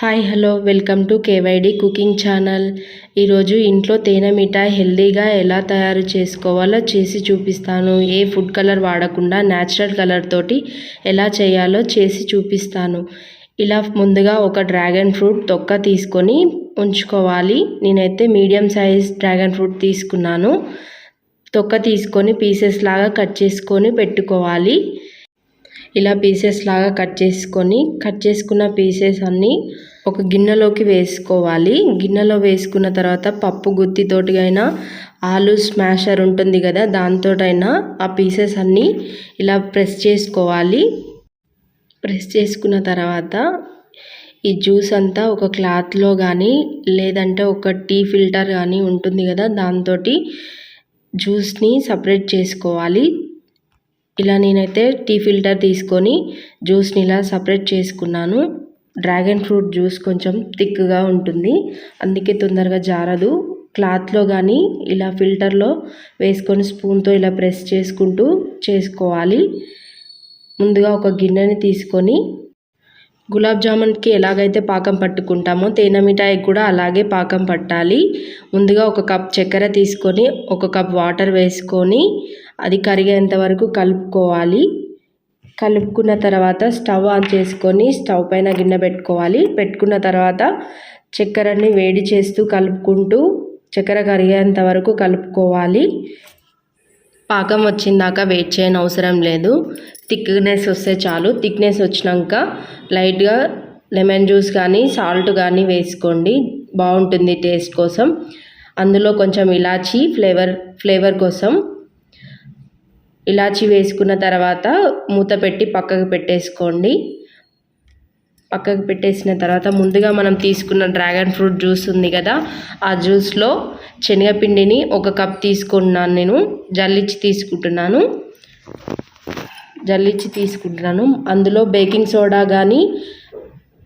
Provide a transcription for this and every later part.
Hi hello welcome to KYD cooking channel. ఈరోజు ఇంట్లో తేనె మిఠాయి హెల్దీగా ఎలా తయారు చేసుకోవాలో చేసి చూపిస్తాను. ఏ ఫుడ్ కలర్ వాడకుండా న్యాచురల్ కలర్ తోటి ఎలా చేయాలో చేసి చూపిస్తాను. ఇలా ముందుగా ఒక డ్రాగన్ ఫ్రూట్ తొక్క తీసుకొని ఉంచుకోవాలి. నేనైతే మీడియం సైజ్ డ్రాగన్ ఫ్రూట్ తీసుకున్నాను. తొక్క తీసుకొని పీసెస్ లాగా కట్ చేసుకొని పెట్టుకోవాలి. ఇలా పీసెస్ లాగా కట్ చేసుకొని కట్ చేసుకున్న పీసెస్ అన్నీ ఒక గిన్నెలోకి వేసుకోవాలి. గిన్నెలో వేసుకున్న తర్వాత పప్పు గుత్తితోటికైనా ఆలు స్మాషర్ ఉంటుంది కదా దాంతోటైనా ఆ పీసెస్ అన్నీ ఇలా ప్రెస్ చేసుకోవాలి. ప్రెస్ చేసుకున్న తర్వాత ఈ జ్యూస్ అంతా ఒక క్లాత్లో కానీ లేదంటే ఒక టీ ఫిల్టర్ కానీ ఉంటుంది కదా దాంతో జ్యూస్ని సపరేట్ చేసుకోవాలి. ఇలా నేనైతే టీ ఫిల్టర్ తీసుకొని జ్యూస్ని ఇలా సపరేట్ చేసుకున్నాను. డ్రాగన్ ఫ్రూట్ జ్యూస్ కొంచెం థిక్గా ఉంటుంది. అందుకే తొందరగా జారదు. క్లాత్లో కానీ ఇలా ఫిల్టర్లో వేసుకొని స్పూన్తో ఇలా ప్రెస్ చేసుకుంటూ చేసుకోవాలి. ముందుగా ఒక గిన్నెని తీసుకొని గులాబ్ జామున్కి ఎలాగైతే పాకం పట్టుకుంటామో తేనె మిఠాయికి కూడా అలాగే పాకం పట్టాలి. ముందుగా ఒక కప్ చక్కెర తీసుకొని ఒక కప్ వాటర్ వేసుకొని అది కరిగేంత వరకు కలుపుకోవాలి. కలుపుకున్న తర్వాత స్టవ్ ఆన్ చేసుకొని స్టవ్ పైన గిన్నె పెట్టుకోవాలి. పెట్టుకున్న తర్వాత చక్కెరని వేడి చేస్తూ కలుపుకుంటూ చక్కెర కరిగేంత వరకు కలుపుకోవాలి. పాకం వచ్చిందాక వెయిట్ చేయని అవసరం లేదు. థిక్నెస్ వస్తే చాలు. థిక్నెస్ వచ్చినాక లైట్గా లెమన్ జ్యూస్ కానీ సాల్ట్ కానీ వేసుకోండి. బాగుంటుంది టేస్ట్ కోసం. అందులో కొంచెం ఇలాచీ ఫ్లేవర్ ఫ్లేవర్ కోసం. ఇలాచి వేసుకున్న తర్వాత మూత పెట్టి పక్కకు పెట్టేసుకోండి. పక్కకు పెట్టేసిన తర్వాత ముందుగా మనం తీసుకున్న డ్రాగన్ ఫ్రూట్ జ్యూస్ ఉంది కదా ఆ జ్యూస్లో శనగపిండిని ఒక కప్ తీసుకున్నాను నేను జల్లిచ్చి తీసుకుంటున్నాను. జల్లిచ్చి తీసుకుంటున్నాను. అందులో బేకింగ్ సోడా కానీ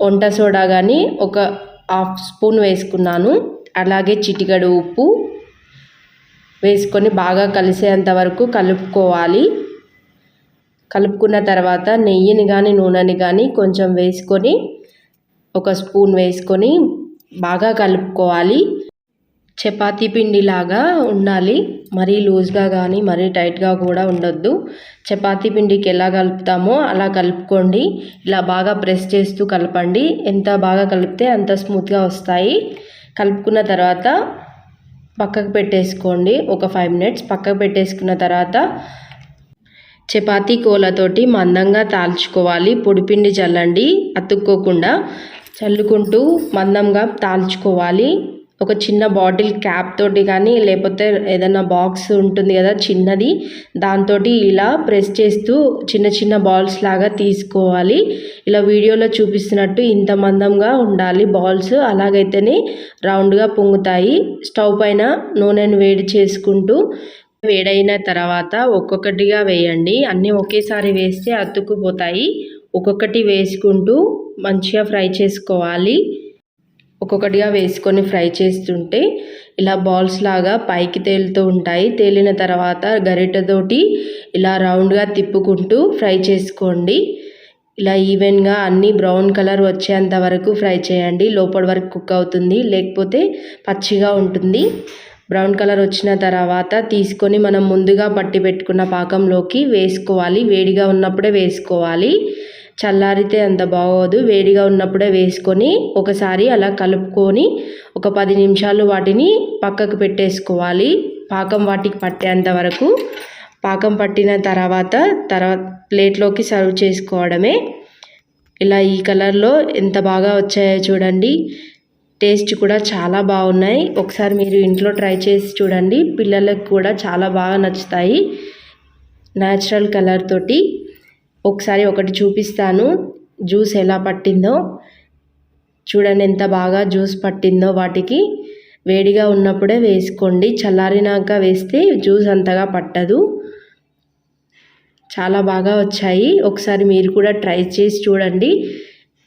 వంట సోడా కానీ ఒక హాఫ్ స్పూన్ వేసుకున్నాను. అలాగే చిటికడు ఉప్పు వేసుకొని బాగా కలిసేంత వరకు కలుపుకోవాలి. కలుపుకున్న తర్వాత నెయ్యిని కానీ నూనెని కానీ కొంచెం వేసుకొని ఒక స్పూన్ వేసుకొని బాగా కలుపుకోవాలి. చపాతీ పిండిలాగా ఉండాలి. మరీ లూజ్గా కానీ మరీ టైట్గా కూడా ఉండొద్దు. చపాతీ పిండికి ఎలా కలుపుతామో అలా కలుపుకోండి. ఇలా బాగా ప్రెస్ చేస్తూ కలపండి. ఎంత బాగా కలిపితే అంత స్మూత్గా వస్తాయి. కలుపుకున్న తర్వాత పక్కకు పెట్టేసుకోండి. ఒక ఫైవ్ మినిట్స్ పక్కకు పెట్టేసుకున్న తర్వాత చపాతీ కోలతోటి మందంగా తాల్చుకోవాలి. పొడిపిండి చల్లండి. అతుక్కోకుండా చల్లుకుంటూ మందంగా తాల్చుకోవాలి. ఒక చిన్న బాటిల్ క్యాప్ తోటి కానీ లేకపోతే ఏదైనా బాక్స్ ఉంటుంది కదా చిన్నది. దాంతో ఇలా ప్రెస్ చేస్తూ చిన్న చిన్న బాల్స్ లాగా తీసుకోవాలి. ఇలా వీడియోలో చూపిస్తున్నట్టు ఇంత మందంగా ఉండాలి బాల్స్. అలాగైతేనే రౌండ్గా పొంగుతాయి. స్టవ్ పైన నూనెను వేడి చేసుకుంటూ వేడైన తర్వాత ఒక్కొక్కటిగా వేయండి. అన్నీ ఒకేసారి వేస్తే అతుక్కుపోతాయి. ఒక్కొక్కటి వేసుకుంటూ మంచిగా ఫ్రై చేసుకోవాలి. ఒక్కొక్కటిగా వేసుకొని ఫ్రై చేస్తుంటే ఇలా బాల్స్ లాగా పైకి తేలుతూ ఉంటాయి. తేలిన తర్వాత గరిటెతోటి ఇలా రౌండ్గా తిప్పుకుంటూ ఫ్రై చేసుకోండి. ఇలా ఈవెన్గా అన్నీ బ్రౌన్ కలర్ వచ్చేంత వరకు ఫ్రై చేయండి. లోపల వరకు కుక్ అవుతుంది. లేకపోతే పచ్చిగా ఉంటుంది. బ్రౌన్ కలర్ వచ్చిన తర్వాత తీసుకొని మనం ముందుగా పట్టి పెట్టుకున్న పాకంలోకి వేసుకోవాలి. వేడిగా ఉన్నప్పుడే వేసుకోవాలి. చల్లారితే అంత బాగోదు. వేడిగా ఉన్నప్పుడే వేసుకొని ఒకసారి అలా కలుపుకొని ఒక పది నిమిషాలు వాటిని పక్కకు పెట్టేసుకోవాలి. పాకం వాటికి పట్టేంత వరకు. పాకం పట్టిన తర్వాత తర్వాత ప్లేట్లోకి సర్వ్ చేసుకోవడమే. ఇలా ఈ కలర్లో ఎంత బాగా వచ్చాయో చూడండి. టేస్ట్ కూడా చాలా బాగున్నాయి. ఒకసారి మీరు ఇంట్లో ట్రై చేసి చూడండి. పిల్లలకు కూడా చాలా బాగా నచ్చుతాయి. న్యాచురల్ కలర్ తోటి. ఒకసారి ఒకటి చూపిస్తాను. జ్యూస్ ఎలా పట్టిందో. చూడండి ఎంత బాగా జ్యూస్ పట్టిందో వాటికి. వేడిగా ఉన్నప్పుడే వేసుకోండి. చల్లారినాక వేస్తే జ్యూస్ అంతగా పట్టదు. చాలా బాగా వచ్చాయి. ఒకసారి మీరు కూడా ట్రై చేసి చూడండి.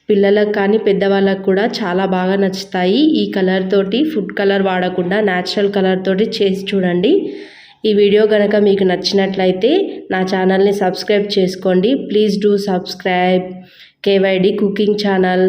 పిల్లలకు కానీ పెద్దవాళ్ళకు కూడా చాలా బాగా నచ్చుతాయి. ఈ కలర్ తోటి ఫుడ్ కలర్ వాడకుండా న్యాచురల్ కలర్ తోటి చేసి చూడండి. ఈ వీడియో కనుక మీకు నచ్చినట్లయితే నా ఛానల్ని సబ్స్క్రైబ్ చేసుకోండి. Please do subscribe. KYD cooking channel.